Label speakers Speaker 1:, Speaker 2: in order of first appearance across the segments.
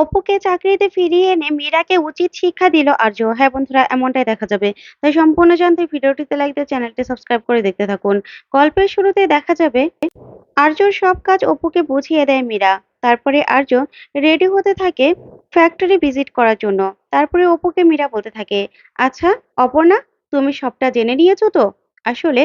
Speaker 1: অপুকে চাকরিতে ফিরিয়ে এনে মীরাকে উচিত শিক্ষা দিল আর্য। হ্যাঁ বন্ধুরা, এমনটাই দেখা যাবে। তাই সম্পূর্ণ জানতে ভিডিওটিতে লাইক দিয়ে চ্যানেলটি সাবস্ক্রাইব করে দেখতে থাকুন। গল্পের শুরুতে দেখা যাবে, আর্যর সব কাজ অপুকে বুঝিয়ে দেয় মীরা। তারপরে আর্য রেডি হতে থাকে ফ্যাক্টরি ভিজিট করার জন্য। তারপরে অপুকে মীরা বলতে থাকে আচ্ছা অপর্ণা, তুমি সবটা জেনে নিয়েছো তো? আসলে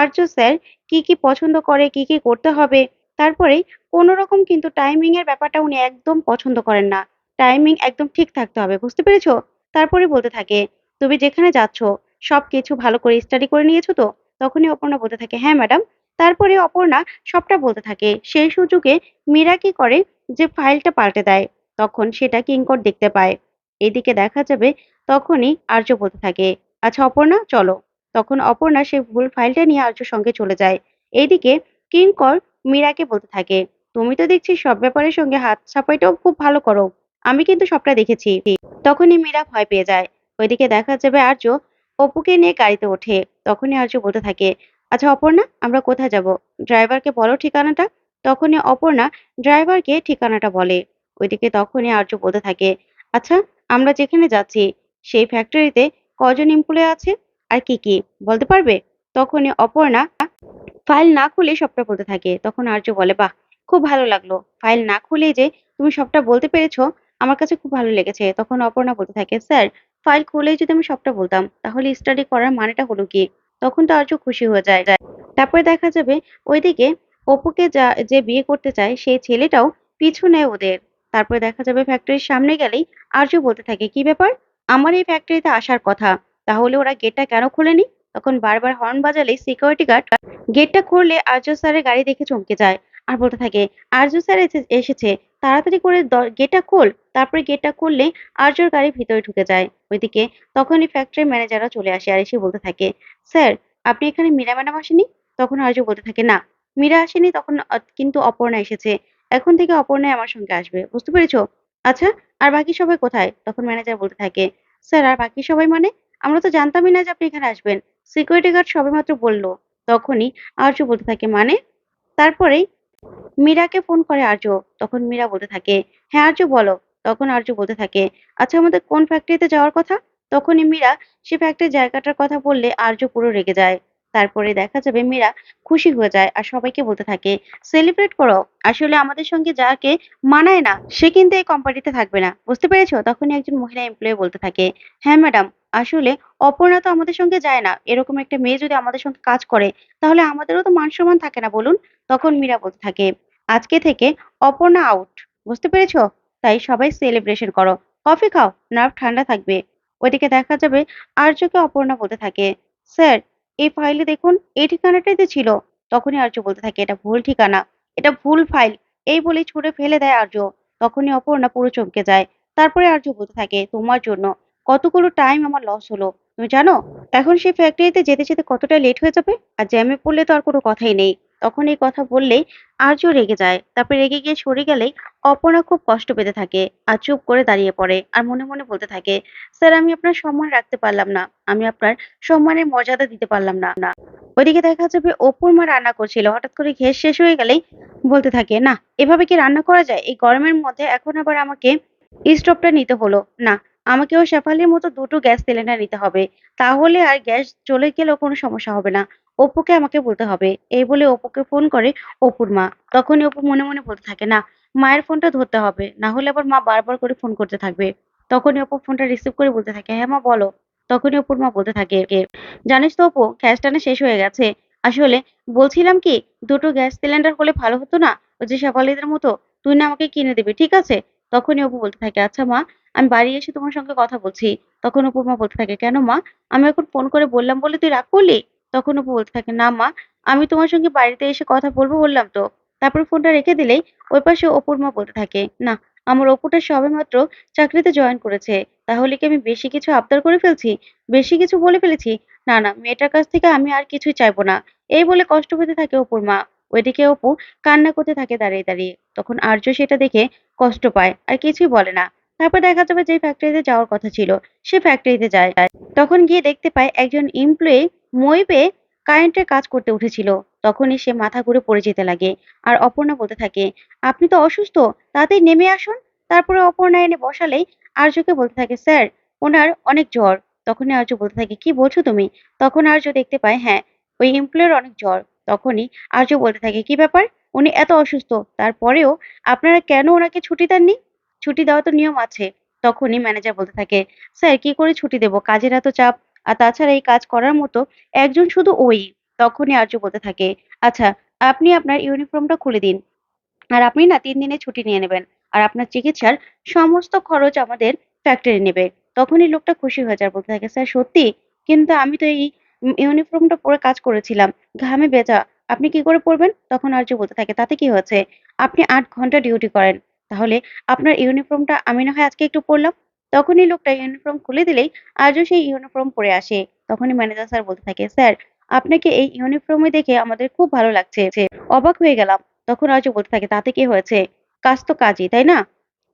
Speaker 1: আর্য স্যার কি কি পছন্দ করে, কি কি করতে হবে? তারপরে কোনো রকম কিন্তু টাইমিং এর ব্যাপারটা উনি একদম পছন্দ করেন না। টাইমিং একদম ঠিক থাকতে হবে, বুঝতে পেরেছ? তারপরে বলতে থাকে, তুমি যেখানে যাচ্ছ সব কিছু ভালো করে স্টাডি করে নিয়েছো তো? তখনই অপর্ণা বলতে থাকে হ্যাঁ ম্যাডাম তারপরে অপর্ণা সবটা বলতে থাকে, সেই সুযোগে মীরা কি করে যে ফাইলটা পাল্টে দেয়, তখন সেটা কিঙ্কর দেখতে পায়। এদিকে দেখা যাবে তখনই আর্য বলতে থাকে আচ্ছা অপর্ণা, চলো। তখন অপর্ণা সেই ভুল ফাইলটা নিয়ে আর্যর সঙ্গে চলে যায়। এইদিকে কিঙ্কর মীরাকে বলতে থাকে, তুমি তো দেখছি সব ব্যাপারের সঙ্গে হাত সাফাইটাও খুব ভালো করো। আমি কিন্তু সবটা দেখেছি। তখনই মীরা ভয় পেয়ে যায়। ওইদিকে দেখা যাবে আর্য অপুকে নিয়ে গাড়িতে ওঠে। তখনই আর্য বলতে থাকে আচ্ছা অপর্ণা, আমরা কোথায় যাব? ড্রাইভারকে বলো ঠিকানাটা? তখনই অপর্ণা ড্রাইভারকে ঠিকানাটা বলে। ওইদিকে তখনই আর্য বলতে থাকে আচ্ছা আমরা যেখানে যাচ্ছি, সেই ফ্যাক্টরিতে কজন এমপ্লয় আছে? আর কি কি? বলতে পারবে? তখনই অপর্ণা ফাইল না খুলে সবটা বলতে থাকে। তখন আর্য বলে, বাহ, খুব ভালো লাগল। ফাইল না খুলে যে তুমি সবটা বলতে পেরেছ, আমার কাছে খুব ভালো লেগেছে। তখন অপর্ণা বলতে থাকে, স্যার ফাইল খুলেই যদি আমি সবটা বলতাম, তাহলে স্টাডি করার মানেটা হলো কি? তখন তো আর্য খুশি হয়ে যায়। তারপরে দেখা যাবে ওইদিকে অপুকে যা, যে বিয়ে করতে চায়, সেই ছেলেটাও পিছু নেয় ওদের। তারপরে দেখা যাবে ফ্যাক্টরির সামনে গেলেই আর্য বলতে থাকে, কি ব্যাপার? আমার এই ফ্যাক্টরিতে আসার কথা। তাহলে ওরা গেটটা কেন খোলেনি? তখন বারবার হর্ন বাজালে সিকিউরিটি গার্ড গেটটা খুললে আর্য স্যারের গাড়ি দেখে চমকে যায় আর বলতে থাকে আর্য স্যার এসে- এসেছে। তাড়াতাড়ি করে গেটটা খোল। তারপরে গেটটা খুললে আর্যর গাড়ি ভিতরে ঢুকে যায়। ওইদিকে তখনই ফ্যাক্টরির ম্যানেজাররা চলে আসে আর এসে বলতে থাকে, স্যার, আপনি এখানে মীরা ম্যাডাম আসেনি তখন আর্য বলতে থাকে, না, মীরা আসেনি। তখন কিন্তু অপর্ণা এসেছে। এখন থেকে অপর্ণায় আমার সঙ্গে আসবে। বুঝতে পেরেছ? আচ্ছা আর বাকি সবাই কোথায়? তখন ম্যানেজার বলতে থাকে, স্যার, আর বাকি সবাই মানে? আমরা তো জানতামই না যে আপনি এখানে আসবেন। সিকিউরিটি গার্ড সবেমাত্র বলল, তখনই আর্য বলতে থাকে মানে? তারপরেই মীরাকে ফোন করে আর্য তখন মীরা বলতে থাকে হ্যাঁ আর্য বলো। তখন আর্য বলতে থাকে আচ্ছা আমাদের কোন ফ্যাক্টরিতে যাওয়ার কথা? তখনই মীরা সে ফ্যাক্টরির জায়গাটার কথা বললে আর্য পুরো রেগে যায়। তারপরে দেখা যাবে মীরা খুশি হয়ে যায় আর সবাইকে বলতে থাকে সেলিব্রেট করো। আসলে আমাদের সঙ্গে যাকে মানায় না, সে কিন্তু এই কোম্পানিতে থাকবে না। বুঝতে পেরেছ? তখনই একজন মহিলা এমপ্লয়ি বলতে থাকে হ্যাঁ ম্যাডাম আসলে অপর্ণা তো আমাদের সঙ্গে যায় না। এরকম একটা মেয়ে যদি আমাদের সঙ্গে কাজ করে, তাহলে আমাদেরও তো মান সম্মান থাকে না, বলুন? তখন মীরা বলতে থাকে, আজকে থেকে অপর্ণা আউট বুঝতে পেরেছ? তাই সবাই সেলিব্রেশন করো। কফি খাও নার্ভ ঠান্ডা থাকবে। ওইদিকে দেখা যাবে আর্যকে অপর্ণা বলতে থাকে স্যার এই ফাইলে দেখুন, এই ঠিকানাটাই তো ছিল। তখনই আর্য বলতে থাকে, এটা ভুল ঠিকানা, এটা ভুল ফাইল এই বলে ছুঁড়ে ফেলে দেয় আর্য। তখনই অপর্ণা পুরো চমকে যায়। তারপরে আর্য বলতে থাকে, তোমার জন্য কতগুলো টাইম আমার লস হলো, তুমি জানো? এখন সেই ফ্যাক্টরিতে যেতে যেতে কতটা লেট হয়ে যাবে? আর জ্যামে পড়লে তো আর কোনো কথাই নেই। তখন এই কথা বললেই আর্য রেগে যায়। তারপরে রেগে গিয়ে সরে গেলেই অপর্ণা খুব কষ্ট পেতে থাকে আর চুপ করে দাঁড়িয়ে পড়ে আর মনে মনে বলতে থাকে, স্যার, আমি আপনার সম্মান রাখতে পারলাম না। আমি আপনার সম্মানের মর্যাদা দিতে পারলাম না। না ওইদিকে দেখা যাবে অপুর মা রান্না করছিল। হঠাৎ করে ঘেস শেষ হয়ে গেলেই বলতে থাকে, না, এভাবে কি রান্না করা যায়? এই গরমের মধ্যে এখন আবার আমাকে স্টোভটা নিতে হলো। না, আমাকেও শেফালির মতো দুটো গ্যাস সিলিন্ডার নিতে হবে। তাহলে আর গ্যাস চলে গেলেও কোনো সমস্যা হবে না। অপুকে আমাকে বলতে হবে। এই বলে অপুকে ফোন করে অপুর মা। তখনই অপু মনে মনে বলতে থাকে, না, মায়ের ফোনটা ধরতে হবে। না হলে আবার মা বারবার করে ফোন করতে থাকবে। তখনই অপু ফোনটা রিসিভ করে বলতে থাকে হ্যাঁ মা, বলো। তখনই অপুর মা বলতে থাকে জানিস তো অপু গ্যাসটা না শেষ হয়ে গেছে। আসলে বলছিলাম কি, দুটো গ্যাস সিলিন্ডার হলে ভালো হতো না? ওই যে শেফালিদের মতো, তুই না আমাকে কিনে দিবি, ঠিক আছে? তখনই অপু বলতে থাকে আচ্ছা মা, আমি বাড়ি এসে তোমার সঙ্গে কথা বলছি। তখন অপু মা বলতে থাকে, কেন মা? আমি এখন ফোন করে বললাম বলে তুই রাগ করলি? তখন অপু বলতে থাকে, না মা, আমি তোমার সঙ্গে বাড়িতে এসে কথা বলব বললাম তো। তারপর ফোনটা রেখে দিলেই ওই পাশে অপুর মা বলতে থাকে, না, আমার অপুটা সবে মাত্র চাকরিতে জয়েন করেছে, তাহলে কি আমি বেশি কিছু আবদার করে ফেলছি? বেশি কিছু বলে ফেলেছি? না না, মেয়েটার কাছ থেকে আমি আর কিছুই চাইব না। এই বলে কষ্ট পেতে থাকে অপুর মা ওইদিকে অপু কান্না করতে থাকে দাঁড়িয়ে দাঁড়িয়ে। তখন আর্য সেটা দেখে কষ্ট পায় আর কিছুই বলে না। তারপর দেখা যাবে যে ফ্যাক্টরিতে যাওয়ার কথা ছিল। সে ফ্যাক্টরিতে যায়। তখন গিয়ে দেখতে পায় একজন এমপ্লয়ি মই পেয়ে কারেন্টের কাজ করতে উঠেছিল। তখনই সে মাথা ঘুরে পড়ে যেতে লাগে। আর অপর্ণা বলতে থাকে, আপনি তো অসুস্থ তাতেই নেমে আসুন। তারপরে অপর্ণা এনে বসালেই আর্যকে বলতে থাকে, স্যার, ওনার অনেক জ্বর। তখনই আর্য বলতে থাকে, কি বলছো তুমি? তখন আর্য দেখতে পায় হ্যাঁ ওই এমপ্লয়ের অনেক জ্বর। তখনই আর্য বলতে থাকে, কি ব্যাপার? উনি এত অসুস্থ। তারপরেও আপনারা কেন ওনাকে ছুটি দেননি? ছুটি দেওয়া তো নিয়ম আছে। তখনই ম্যানেজার বলতে থাকে, স্যার, কি করে ছুটি দেব? কাজের এত চাপ। আর তাছাড়া এই কাজ করার মতো একজন শুধু ওই। তখনই আর্য বলতে থাকে আচ্ছা আপনি আপনার ইউনিফর্মটা খুলে দিন। আর আপনি না তিন দিনে ছুটি নিয়ে নেবেন। আর আপনার চিকিৎসার সমস্ত খরচ আমাদের ফ্যাক্টরি নেবে। তখনই লোকটা খুশি হয়ে যায়, বলতে থাকে, স্যার, সত্যি? কিন্তু আমি তো এই ইউনিফর্মটা পরে কাজ করেছিলাম। ঘামে ভেজা। আপনি কি করে পরবেন? তখন আর্য বলতে থাকে, তাতে কি হয়েছে আপনি আট ঘণ্টা ডিউটি করেন। তাহলে আপনার ইউনিফর্মটা আমি না হয় আজকে একটু পরলাম। তখনই লোকটা ইউনিফর্ম খুলে দিলেই আজও সেই ইউনিফর্ম পরে আসে। তখনই ম্যানেজার স্যার বলতে থাকে, স্যার, আপনাকে এই ইউনিফর্মে দেখে আমাদের খুব ভালো লাগছে। অবাক হয়ে গেলাম। তখন আজও বলতে থাকে, তাতে কি হয়েছে? কাজ তো কাজই, তাই না?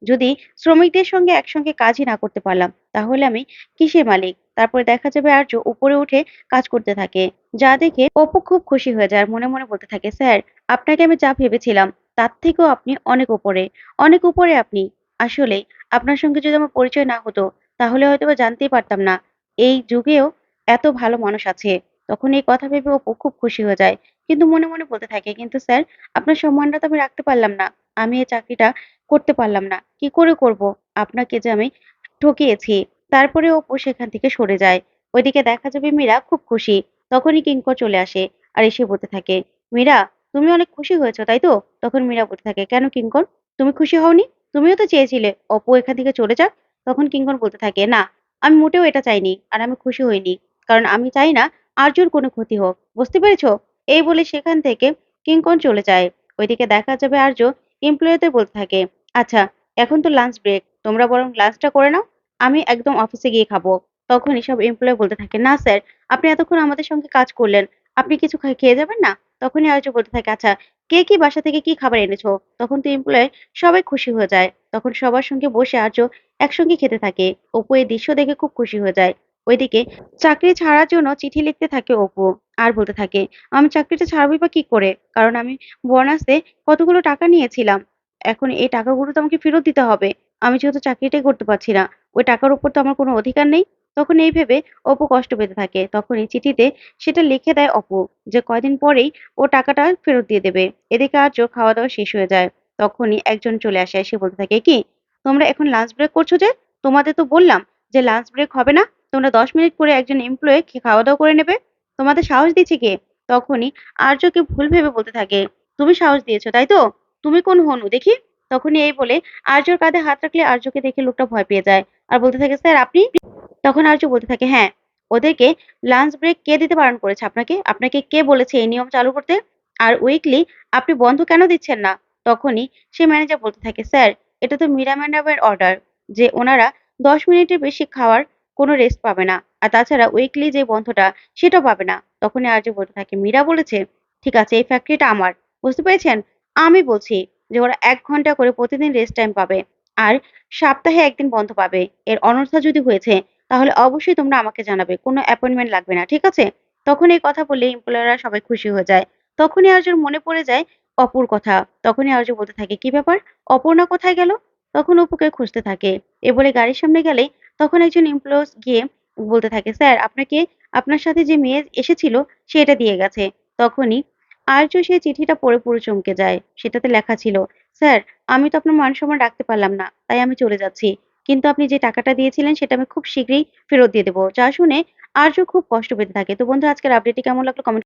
Speaker 1: যদি শ্রমিকদের সঙ্গে একসঙ্গে কাজই না করতে পারলাম, তাহলে আমি কিসের মালিক? তারপরে দেখা যাবে আর্য উপরে উঠে কাজ করতে থাকে। যা দেখে অপু খুব খুশি হয়ে যায় আর মনে মনে বলতে থাকে, স্যার, আপনাকে আমি যা ভেবেছিলাম তার থেকেও আপনি অনেক উপরে অনেক উপরে আপনি। আসলে আপনার সঙ্গে যদি আমার পরিচয় না হতো, তাহলে হয়তো বা জানতেই পারতাম না। এই যুগেও এত ভালো মানুষ আছে। তখন এই কথা ভেবে অপু খুব খুশি হয়ে যায়। কিন্তু মনে মনে বলতে থাকে, কিন্তু স্যার, আপনার সম্মানটা তো আমি রাখতে পারলাম না। আমি এই চাকরিটা করতে পারলাম না। কি করে করব? আপনাকে যে আমি ঠকিয়েছি, তারপরে অপু সেখান থেকে সরে যায়। ওইদিকে দেখা যাবে মীরা খুব খুশি। তখনই কিঙ্কর চলে আসে আর এসে বলতে থাকে, মীরা তুমি অনেক খুশি হয়েছো, তাই তো? তখন মীরা বলতে থাকে, কেন কিঙ্কর? তুমি খুশি হওনি? তুমিও তো চেয়েছিলে। অপু এখান থেকে চলে যাক। তখন কিঙ্কর বলতে থাকে, না, আমি মোটেও এটা চাইনি আর আমি খুশি হইনি। কারণ আমি চাই না আর্যর কোনো ক্ষতি হোক। বুঝতে পেরেছ? এই বলে সেখান থেকে কিঙ্কন চলে যায়। ওইদিকে দেখা যাবে আর্য এমপ্লয়ীদের বলতে থাকে আচ্ছা এখন তো লাঞ্চ ব্রেক তোমরা বরং লাঞ্চটা করে নাও, আমি একদম অফিসে গিয়ে খাব। তখনই সব এমপ্লয় বলতে থাকে, না স্যার আপনি এতক্ষণ আমাদের সঙ্গে কাজ করলেন। আপনি কিছু খেয়ে যাবেন না? তখনই আর্য বলতে থাকে আচ্ছা কে কি বাসা থেকে কি খাবার এনেছো? তখন তো এমপ্লয় সবাই খুশি হয়ে যায়। তখন সবার সঙ্গে বসে আর্য একসঙ্গে খেতে থাকে। অপু এই দৃশ্য দেখে খুব খুশি হয়ে যায়। ওইদিকে চাকরি ছাড়ার জন্য চিঠি লিখতে থাকে অপু। আর বলতে থাকে, আমি চাকরিটা ছাড়বই বা কি করে? কারণ আমি বোনাসে কতগুলো টাকা নিয়েছিলাম। এখন এই টাকাগুলো তো আমাকে ফেরত দিতে হবে। আমি যেহেতু চাকরিটাই করতে পারছি না, ওই টাকার উপর তো আমার কোনো অধিকার নেই। তখন এই ভেবে অপু কষ্ট পেতে থাকে। তখন এই চিঠিতে সেটা লিখে দেয় অপু যে, কয়দিন পরেই ও টাকাটা ফেরত দিয়ে দেবে। এদিকে আর্য খাওয়া দাওয়া শেষ হয়ে যায়। তখনই একজন চলে আসে। সে বলতে থাকে, কি, তোমরা এখন লাঞ্চ ব্রেক করছ যে? তোমাদের তো বললাম যে লাঞ্চ ব্রেক হবে না। তোমরা দশ মিনিট পরে একজন এমপ্লয়ি খাওয়া দাওয়া করে নেবে। তোমাদের সাহস দিচ্ছে কে? তখনই আর্যকে ভুল ভেবে বলতে থাকে, তুমি সাহস দিয়েছ, তাই তো? তুমি কোন হনু, দেখি? তখনই এই বলে আর্যর কাঁধে হাত রাখলে আর্যকে দেখে লোকটা ভয় পেয়ে যায়। আর বলতে থাকে, স্যার, আপনি তখন আর্য বলতে থাকে হ্যাঁ ওদেরকে লাঞ্চ ব্রেক কে দিতে বারণ করেছে? আপনাকে আপনাকে কে বলেছে এই নিয়ম চালু করতে? আর উইকলি আপনি বন্ধ কেন দিচ্ছেন না? তখনই সে ম্যানেজার বলতে থাকে, স্যার, এটা তো মীরা ম্যাডামের অর্ডার যে ওনারা দশ মিনিটের বেশি খাওয়ার কোনো রেস্ট পাবে না। আর তাছাড়া উইকলি যে বন্ধটা, সেটাও পাবে না। তখনই আর্য বলতে থাকে, মীরা বলেছে, ঠিক আছে, এই ফ্যাক্টরিটা আমার। বুঝতে পেরেছেন? আমি বলছি যে ওরা এক ঘণ্টা করে প্রতিদিন রেস্ট টাইম পাবে। আর সপ্তাহে একদিন বন্ধ পাবে। এর অনর্থা যদি হয়েছে তাহলে অবশ্যই তোমরা আমাকে জানাবে, কোনো অ্যাপয়েন্টমেন্ট লাগবে না, ঠিক আছে? তখন এই কথা বলে এমপ্লয়াররা সবাই খুশি হয়ে যায়। তখনই আর্যর মনে পড়ে যায় অপুর কথা। তখনই আর্য বলতে থাকে, কি ব্যাপার? অপর্ণা কোথায় গেল? তখন অপুকে খুঁজতে থাকে। এ বলে গাড়ির সামনে গেলেই তখন একজন এমপ্লয়স গিয়ে বলতে থাকে, স্যার, আপনাকে, আপনার সাথে যে মেয়ে এসেছিল সে এটা দিয়ে গেছে। তখনই আর্য সেই চিঠিটা পড়ে পুরো চমকে যায়। সেটাতে লেখা ছিল, স্যার, আমি তো আপনার মান সম্মান রাখতে পারলাম না, তাই আমি চলে যাচ্ছি। কিন্তু আপনি যে টাকাটা দিয়েছিলেন সেটা আমি খুব শীঘ্রই ফেরত দিয়ে দেবো। যা শুনে আর্য খুব কষ্ট পেতে থাকে। তো বন্ধু, আজকের আপডেটটি কেমন লাগল? কমেন্ট